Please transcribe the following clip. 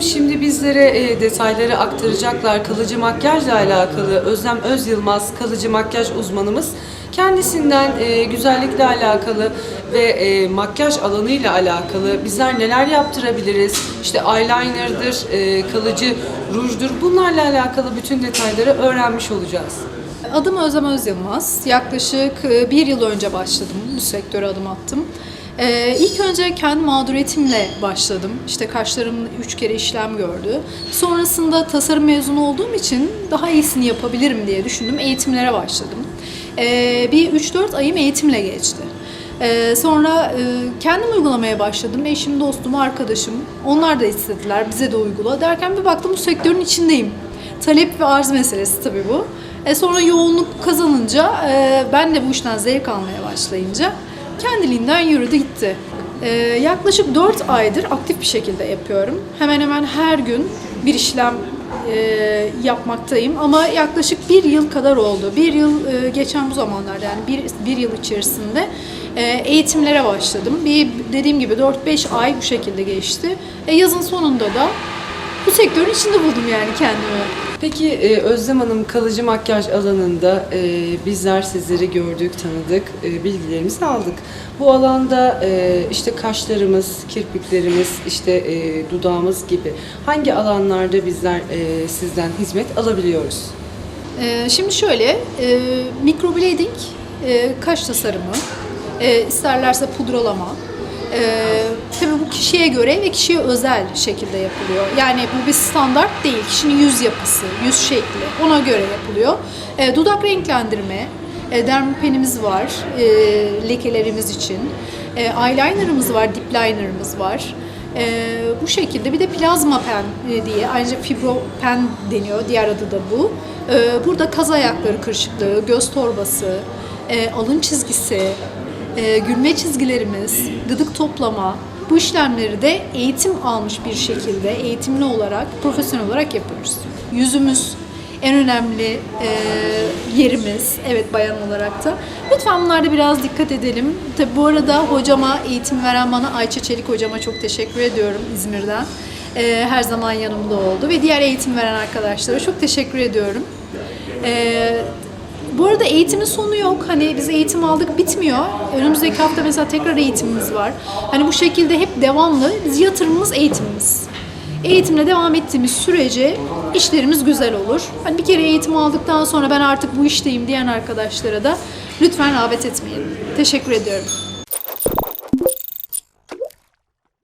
Şimdi bizlere e, detayları aktaracaklar. Kalıcı makyajla alakalı Özlem Öz Yılmaz kalıcı makyaj uzmanımız. Kendisinden e, güzellikle alakalı ve e, makyaj alanıyla alakalı bizler neler yaptırabiliriz? İşte eyeliner'dır, e, kalıcı rujdur. Bunlarla alakalı bütün detayları öğrenmiş olacağız. Adım Özlem Öz Yılmaz. Yaklaşık bir yıl önce başladım. Bu sektöre adım attım. Ee, ilk önce kendi mağduriyetimle başladım. İşte kaşlarım üç kere işlem gördü. Sonrasında tasarım mezunu olduğum için daha iyisini yapabilirim diye düşündüm. Eğitimlere başladım. Ee, bir 3-4 ayım eğitimle geçti. Ee, sonra e, kendim uygulamaya başladım. Eşim, dostum, arkadaşım. Onlar da istediler. Bize de uygula. Derken bir baktım bu sektörün içindeyim. Talep ve arz meselesi tabii bu. E sonra yoğunluk kazanınca, e, ben de bu işten zevk almaya başlayınca kendiliğinden yürüdü gitti. E, yaklaşık 4 aydır aktif bir şekilde yapıyorum. Hemen hemen her gün bir işlem e, yapmaktayım ama yaklaşık bir yıl kadar oldu. Bir yıl e, geçen bu zamanlarda yani bir, bir yıl içerisinde e, eğitimlere başladım. Bir dediğim gibi 4-5 ay bu şekilde geçti. E, yazın sonunda da bu sektörün içinde buldum yani kendimi. Peki e, Özlem Hanım kalıcı makyaj alanında e, bizler sizleri gördük, tanıdık, e, bilgilerimizi aldık. Bu alanda işte kaşlarımız, kirpiklerimiz, işte dudağımız gibi hangi alanlarda bizler sizden hizmet alabiliyoruz? Şimdi şöyle, microblading, e, kaş tasarımı, isterlerse pudralama. E, tabii bu kişiye göre ve kişiye özel şekilde yapılıyor. Yani bu bir standart değil. Kişinin yüz yapısı, yüz şekli ona göre yapılıyor. E, dudak renklendirme, e, dermapenimiz var e, lekelerimiz için. E, eyelinerımız var, dip linerımız var. E, bu şekilde bir de plazma pen e, diye ayrıca fibro pen deniyor. Diğer adı da bu. E, burada kaz ayakları kırışıklığı, göz torbası, e, alın çizgisi, e, gülme çizgilerimiz, gıdık toplama bu işlemleri de eğitim almış bir şekilde eğitimli olarak, profesyonel olarak yapıyoruz. Yüzümüz en önemli e, yerimiz, evet bayan olarak da. Lütfen bunlarda biraz dikkat edelim. Tabi bu arada hocama, eğitim veren bana Ayça Çelik hocama çok teşekkür ediyorum İzmir'den. E, her zaman yanımda oldu ve diğer eğitim veren arkadaşlara çok teşekkür ediyorum. E, bu arada eğitimin sonu yok. Hani biz eğitim aldık bitmiyor. Önümüzdeki hafta mesela tekrar eğitimimiz var. Hani bu şekilde hep devamlı. Biz yatırımımız eğitimimiz. Eğitimle devam ettiğimiz sürece işlerimiz güzel olur. Hani bir kere eğitim aldıktan sonra ben artık bu işteyim diyen arkadaşlara da lütfen rağbet etmeyin. Teşekkür ediyorum.